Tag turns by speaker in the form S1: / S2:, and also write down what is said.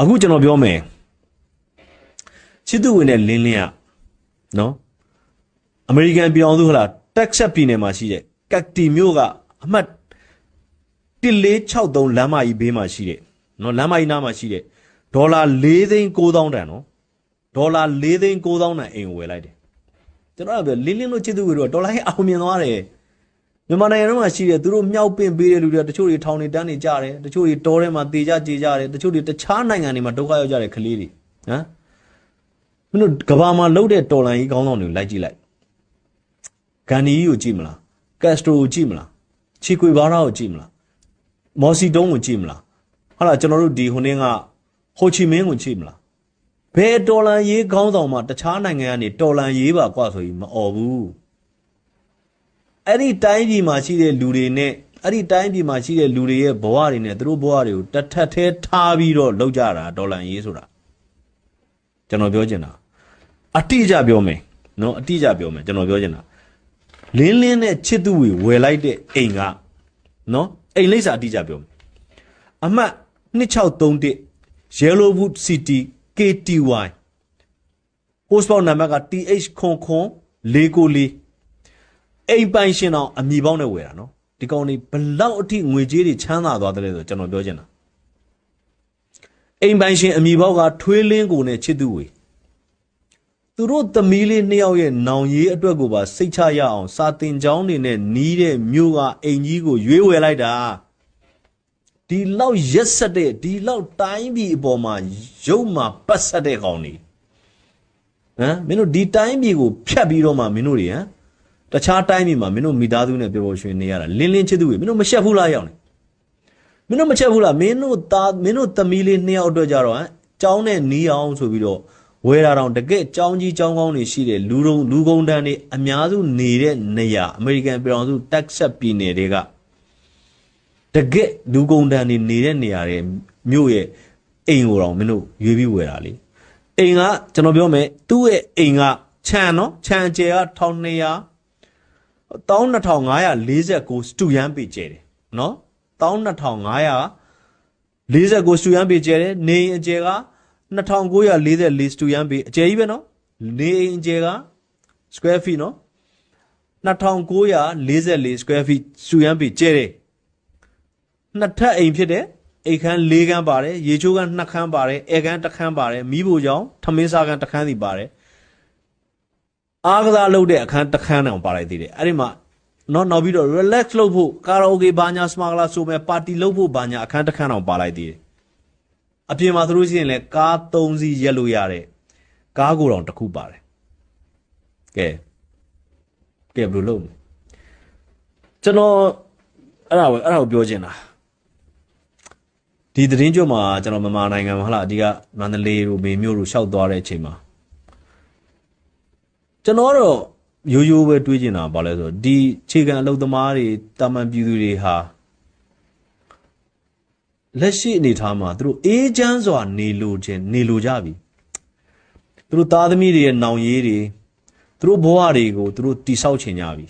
S1: အခုကျွန်တော်ပြောမယ်ချစ်သူဝင်တဲ့လင်းလင်းอ่ะနော်အမေရိကန်ပြည်အောင်စုဟလာတက်ဆက်ပြည်နယ်မှာရှိတဲ့ကက်တီမြို့ကအမှတ်1463လမ်းမကြီးဘေးမှာရှိတဲ့နော်လမ်းမကြီးနားမှာရှိတဲ့ဒေါ်လာ4သိန်း9000တန်နော်ဒေါ်လာ4သိန်း9000တန်အိမ်ကိုဝယ်လိုက်တယ်ကျွန်တော်ကပြောလင်းလင်းတို့ချစ်သူဝင်တို့ဒေါ်လာဟဲ့အောင်မြင်သွားတယ် မြန်မာနိုင်ငံထဲမှာရှိတဲ့သူတို့မြောက်ပင့်ပေးတဲ့လူတွေတချို့တွေထောင်နေတန်းနေကြတယ်တချို့တွေတောထဲမှာတေကြကြေကြတယ်တချို့တွေတခြားနိုင်ငံတွေမှာဒုက္ခရောက်ကြတဲ့ကလေးတွေဟမ်မင်းတို့ကဘာမှာလှုပ်တဲ့တော်လန်ကြီးခေါင်းဆောင်တွေကိုလိုက်ကြည့်လိုက်ဂန်နီကြီးကိုကြည့်မလားကက်စတိုကိုကြည့်မလားချီကွေဘာရာကိုကြည့်မလားမော်စီတုံးကိုကြည့်မလားဟာလားကျွန်တော်တို့ဒီဟိုနေ့ကဟိုချီမင်းကိုကြည့်မလားဘယ်တော်လန်ရေးခေါင်းဆောင်မှာတခြားနိုင်ငံကနေတော်လန်ရေးပါကွာဆိုပြီးမအော်ဘူး အဲ့ဒီတိုင်းပြည်မှာရှိတဲ့လူတွေနဲ့အဲ့ဒီတိုင်းပြည်မှာရှိတဲ့လူတွေရဲ့ဘဝတွေနဲ့သူတို့ဘဝတွေကိုတစ်ထပ်သေးထားပြီးတော့လောက်ကြတာဒေါ်လာရေးဆိုတာကျွန်တော်ပြောချင်တာအတိအကျပြောမယ်နော်အတိအကျပြောမယ်ကျွန်တော်ပြောချင်တာလင်းလင်းနဲ့ချစ်သူဝေဝယ်လိုက်တဲ့အိမ်ကနော်အိမ်လိပ်စာအတိအကျပြောမယ်အမှတ်2631 Yellowwood City KTY post နံပါတ်က TH ခွန်ခွန်494 အိမ်ပိုင်ရှင်အောင်အမိပေါင်းနဲ့ဝယ်တာနော်ဒီကောင်တွေဘလောက်အထိငွေကြေးတွေချမ်းသာသွားတယ်လဲဆိုကျွန်တော်ပြောချင်တာအိမ်ပိုင်ရှင်အမိပေါင်းကထွေးလင်းကိုနဲ့ချစ်သူဝေသူတို့သမီးလေးနှစ်ယောက်ရဲ့နောင်ရေးအတွက်ကိုပါစိတ်ချရအောင် စာတင်ကြောင်းတွေနဲ့နီးတဲ့မြို့ကအိမ်ကြီးကိုရွေးဝယ်လိုက်တာဒီလောက်ရက်ဆက်တဲ့ဒီလောက်တိုင်းပြည်အပေါ်မှာရုပ်မှာပတ်ဆက်တဲ့ကောင်တွေဟမ်မင်းတို့ဒီတိုင်းပြည်ကိုဖြတ်ပြီးတော့မှမင်းတို့တွေဟမ် တခြားတိုင်းပြည်မှာမင်းတို့မိသားစုနဲ့ပျော်ပျော်ရွှင်နေရတာလင်းလင်းချစ်သူတွေမင်းတို့မရှက်ဘူးလားရောက်နေမင်းတို့မချက်ဘူးလားမင်းတို့သားမင်းတို့သမီးလေးနှစ်ယောက်အတွက်ကြတော့ဟမ်ကျောင်းနဲ့နီးအောင်ဆိုပြီးတော့ဝယ်တာတော့တကယ်ကျောင်းကြီးကျောင်းကောင်းတွေရှိတဲ့လူတုံလူကုန်တန်းတွေအများစုနေတဲ့နေရာအမေရိကန်ပြည်ထောင်စုတက်ဆက်ပြည်နယ်တွေကတကယ်လူကုန်တန်းတွေနေတဲ့နေရာတွေမြို့ရဲ့အိမ်ကိုတော့မင်းတို့ရွေးပြီးဝယ်တာလေအိမ်ကကျွန်တော်ပြောမယ်သူ့ရဲ့အိမ်ကခြံနော်ခြံအကျယ်က1200 12549စတူယန်ပေကျဲတယ်နော်12549စတူယန်ပေကျဲတယ်နေအိမ်အကျယ်က2944စတူယန်ပေအကျယ်ကြီးပဲနော်နေအိမ်အကျယ်က square feet နော်2944 square feet စတူယန်ပေကျဲတယ်နှစ်ထပ်အိမ်ဖြစ်တယ်အိမ်ခန်း၄ခန်းပါတယ်ရေချိုးခန်း၂ခန်းပါတယ်အဲခန်းတစ်ခန်းပါတယ်မိဖို့ကြောင့်ထမင်းစားခန်းတစ်ခန်းစီပါတယ် အားကစားလုပ်တဲ့အခန်းတစ်ခန်းတောင်ပါလိုက်သေးတယ်အဲ့ဒီမှာနော်နောက်ပြီးတော့ relax လုပ်ဖို့ကာရာအိုကေဘာညာစမာကလာဆိုမဲ့ပါတီလုပ်ဖို့ဘာညာအခန်းတစ်ခန်းတောင်ပါလိုက်သေးတယ်အပြင်မှာဆိုလို့ရှိရင်လည်းကား၃စီးရက်လို့ရတဲ့ကားကိုတောင်တစ်ခုပါတယ်ကဲကဲဘယ်လိုလုပ်မလဲကျွန်တော်အဲ့ဒါပဲအဲ့ဒါကိုပြောချင်တာဒီသတင်းကြွမှာကျွန်တော်မြန်မာနိုင်ငံမှာဟလာအဓိကမန္တလေးတို့မေမြို့တို့ရှောက်သွားတဲ့အချိန်မှာ ကျွန်တော်ကတော့ရိုးရိုးပဲတွေးကျင်တာဘာလဲဆိုတော့ဒီခြေခံအလုပ်သမားတွေတာမန်ပြည်သူတွေဟာလက်ရှိအနေထားမှာသူတို့အေးချမ်းစွာနေလိုခြင်းနေလိုကြပြီသူတို့သားသမီးတွေရဲ့နောင်ရေးတွေသူတို့ဘဝတွေကိုသူတို့တိဆောက်ချင်ကြပြီ